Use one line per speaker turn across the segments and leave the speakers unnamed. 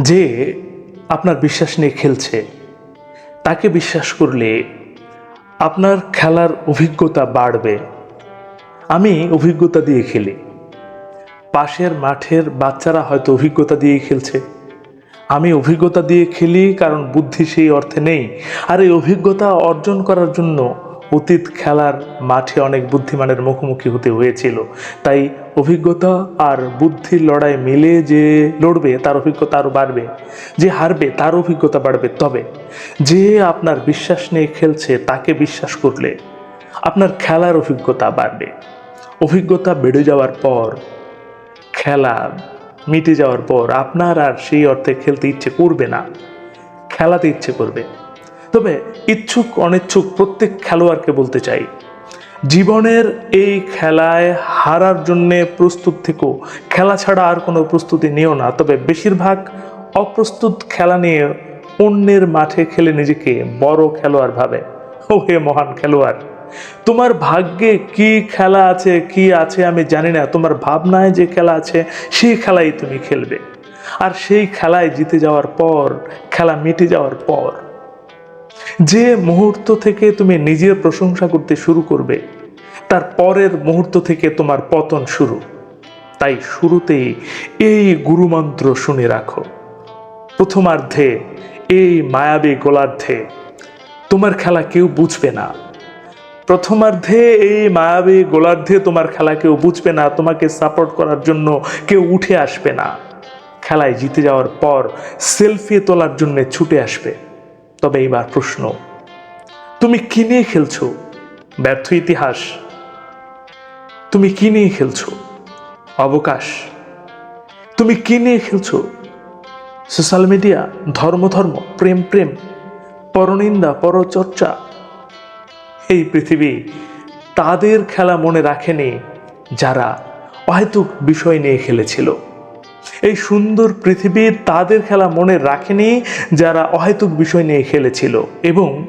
যে আপনার বিশ্বাস নিয়ে খেলছে, তাকে বিশ্বাস করলে আপনার খেলার অভিজ্ঞতা বাড়বে। আমি অভিজ্ঞতা দিয়ে খেলি। পাশের মাঠের বাচ্চারা হয়তো অভিজ্ঞতা দিয়ে খেলছে। আমি অভিজ্ঞতা দিয়ে খেলি কারণ বুদ্ধি সেই অর্থে নেই। আর এই অভিজ্ঞতা অর্জন করার জন্য অতীত খেলার মাঠে অনেক বুদ্ধিমানের মুখোমুখি হতে হয়েছিল। তাই অভিজ্ঞতা আর বুদ্ধির লড়াই মিলে যে লড়বে, তার অভিজ্ঞতা আরও বাড়বে। যে হারবে, তার অভিজ্ঞতা বাড়বে। তবে যে আপনার বিশ্বাস নিয়ে খেলছে, তাকে বিশ্বাস করলে আপনার খেলার অভিজ্ঞতা বাড়বে। অভিজ্ঞতা বেড়ে যাওয়ার পর, খেলা মিটে যাওয়ার পর আপনার আর সেই অর্থে খেলতে ইচ্ছে করবে না। খেলাতে ইচ্ছে করবে। তবে ইচ্ছুক, অনিচ্ছুক প্রত্যেক খেলোয়াড়কে বলতে চাই, জীবনের এই খেলায় হারার জন্যে প্রস্তুত থেকেও খেলা ছাড়া আর কোনো প্রস্তুতি নিও না, তবে বেশিরভাগ অপ্রস্তুত খেলা নিয়ে অন্যের মাঠে খেলে নিজেকে বড় খেলোয়াড় ভাবে। ও হে মহান খেলোয়াড়, তোমার ভাগ্যে কি খেলা আছে, কি আছে আমি জানি না, তোমার ভাবনায় যে খেলা আছে, সেই খেলাই তুমি খেলবে। আর সেই খেলায় জিতে যাওয়ার পর, খেলা মিটে যাওয়ার পর যে মুহূর্ত থেকে তুমি নিজের প্রশংসা করতে শুরু করবে, তার পরের মুহূর্ত থেকে তোমার পতন শুরু। তাই শুরুতেই এই গুরুমন্ত্র শুনে রাখো। প্রথমার্ধে এই মায়াবী গোলার্ধে তোমার খেলা কেউ বুঝবে না। প্রথমার্ধে এই মায়াবী গোলার্ধে তোমার খেলা কেউ বুঝবে না, তোমাকে সাপোর্ট করার জন্য কেউ উঠে আসবে না। খেলায় জিতে যাওয়ার পর সেলফি তোলার জন্য ছুটে আসবে। তবে এইবার প্রশ্ন, তুমি কি নিয়ে খেলছো? ব্যর্থ ইতিহাস, তুমি কি নিয়ে খেলছো? অবকাশ, তুমি কি নিয়ে খেলছো? সোশ্যাল মিডিয়া ধর্ম ধর্ম, প্রেম প্রেম, পরনিন্দা, পরচর্চা, এই পৃথিবী তাদের খেলা মনে রাখেনি যারা অহেতুক বিষয় নিয়ে খেলেছিল। এই সুন্দর পৃথিবীর তাদের খেলা মনে রাখেনি যারা অহেতুক বিষয় নিয়ে খেলেছিল এবং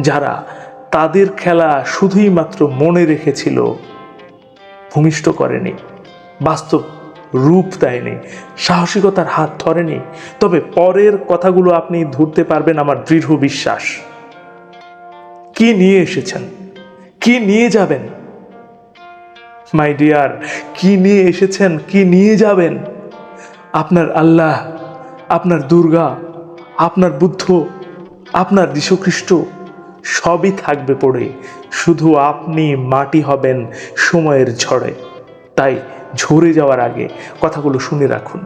যারা তাদের খেলা শুধুই মাত্র মনে রেখেছিল, ভূমিষ্ঠ করেনি, বাস্তব রূপ দেয়নি, সাহসিকতার হাত ধরেনি। তবে পরের কথাগুলো আপনি ধরতে পারবেন আমার দৃঢ় বিশ্বাস। কি নিয়ে এসেছেন? কি নিয়ে যাবেন? মাই ডিয়ার, কি নিয়ে এসেছেন? কি নিয়ে যাবেন? আপনার আল্লাহ, আপনার দুর্গা, আপনার বুদ্ধ, আপনার যীশুখ্রিস্ট সবই থাকবে পড়ে। শুধু আপনি মাটি হবেন সময়ের ঝড়ে। তাই ঝরে যাওয়ার আগে কথাগুলো শুনে রাখুন।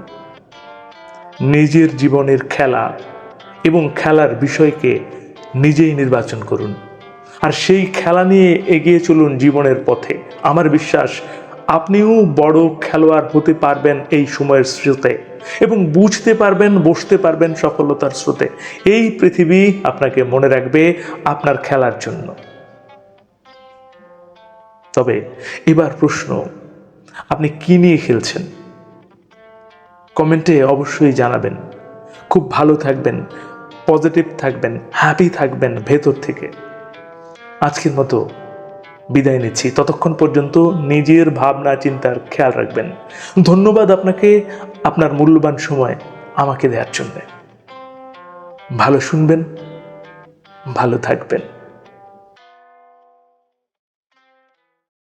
নিজের জীবনের খেলা এবং খেলার বিষয়কে নিজেই নির্বাচন করুন। আর সেই খেলা নিয়ে এগিয়ে চলুন জীবনের পথে। আমার বিশ্বাস আপনিও বড় খেলোয়াড় হতে পারবেন এই সময়ের স্রোতে এবং বুঝতে পারবেন, বসতে পারবেন সফলতার স্রোতে। এই পৃথিবী আপনাকে মনে রাখবে আপনার খেলার জন্য। তবে এবার প্রশ্ন, আপনি কি নিয়ে খেলছেন? কমেন্টে অবশ্যই জানাবেন। খুব ভালো থাকবেন, পজিটিভ থাকবেন, হ্যাপি থাকবেন ভেতর থেকে। আজকের মতো বিদায় নিচ্ছি। ততক্ষণ পর্যন্ত নিজের ভাবনা, চিন্তার খেয়াল রাখবেন। ধন্যবাদ আপনাকে আপনার মূল্যবান সময় আমাকে দেওয়ার জন্য। ভালো শুনবেন, ভালো থাকবেন।